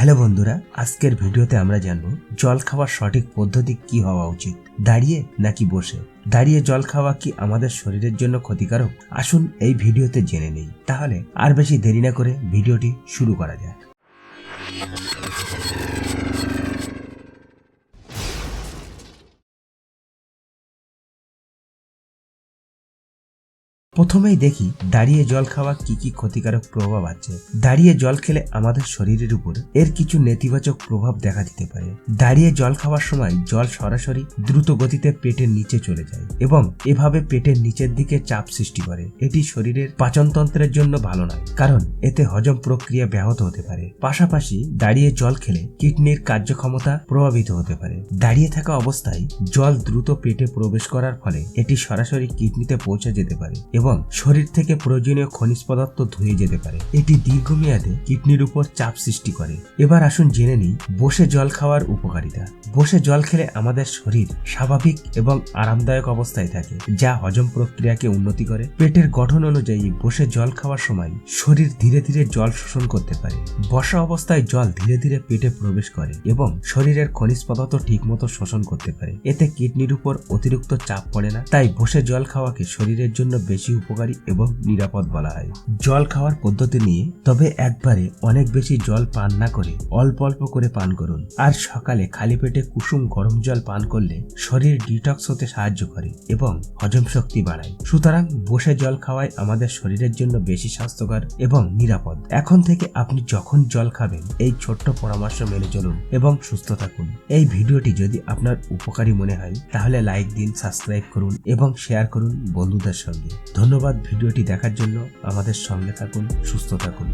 Hello বন্ধুরা, আজকের ভিডিওতে আমরা জানব জল খাওয়ার সঠিক পদ্ধতি কি হওয়া উচিত? দাঁড়িয়ে নাকি বসে? দাঁড়িয়ে জল খাওয়া কি আমাদের শরীরের জন্য ক্ষতিকারক? আসুন এই ভিডিওতে জেনে নেই। তাহলে আর বেশি দেরি না করে ভিডিওটি শুরু করা যাক। প্রথমেই দেখি দাঁড়িয়ে জল খাওয়া কি কি ক্ষতিকারক প্রভাব আছে। দাঁড়িয়ে জল খেলে আমাদের শরীরের উপর এর কিছু নেতিবাচক প্রভাব দেখা দিতে পারে। দাঁড়িয়ে জল খাওয়ার সময় জল সরাসরি দ্রুত গতিতে পেটের নিচে চলে যায় এবং এভাবে পেটের নিচের দিকে চাপ সৃষ্টি করে। এটি শরীরের পাচনতন্ত্রের জন্য ভালো নয়, কারণ এতে হজম প্রক্রিয়া ব্যাহত হতে পারে। পাশাপাশি দাঁড়িয়ে জল খেলে কিডনির কার্যক্ষমতা প্রভাবিত হতে পারে। দাঁড়িয়ে থাকা অবস্থায় জল দ্রুত পেটে প্রবেশ করার ফলে এটি সরাসরি কিডনিতে পৌঁছে যেতে পারে এবং শরীর থেকে প্রয়োজনীয় খনিজ পদার্থ ধুয়ে যেতে পারে। এটি দীর্ঘমেয়াদে কিডনির উপর চাপ সৃষ্টি করে। এবার আসুন জেনে নিই, বসে জল খাওয়ার উপকারিতা। বসে জল খেলে আমাদের শরীর স্বাভাবিক এবং আরামদায়ক অবস্থায় থাকে, যা হজম প্রক্রিয়াকে উন্নতি করে। পেটের গঠন অনুযায়ী বসে জল খাওয়ার সময় শরীর ধীরে ধীরে জল শোষণ করতে পারে। বসা অবস্থায় জল ধীরে ধীরে পেটে প্রবেশ করে এবং শরীরের খনিজ পদার্থ ঠিকমতো শোষণ করতে পারে। এতে কিডনির উপর অতিরিক্ত চাপ পড়ে না, তাই বসে জল খাওয়াকে শরীরের জন্য বেশি উপকারী এবং নিরাপদ বলা হয়। জল খাওয়ার পদ্ধতি নিয়ে, তবে একবারে অনেক বেশি জল পান না করে অল্প অল্প করে পান করুন। আর সকালে খালি পেটে কুসুম গরম জল পান করলে শরীর ডিটক্স হতে সাহায্য করে এবং হজম শক্তি বাড়ায়। সুতরাং বসে জল খাওয়াই আমাদের শরীরের জন্য বেশি স্বাস্থ্যকর এবং নিরাপদ। এখন থেকে আপনি যখন জল খাবেন, এই ছোট্ট পরামর্শ মেনে চলুন এবং সুস্থ থাকুন। এই ভিডিওটি যদি আপনার উপকারী মনে হয়, তাহলে লাইক দিন, সাবস্ক্রাইব করুন এবং শেয়ার করুন বন্ধুদের সঙ্গে। ধন্যবাদ ভিডিওটি দেখার জন্য আমাদের সঙ্গে থাকুন সুস্থ থাকুন।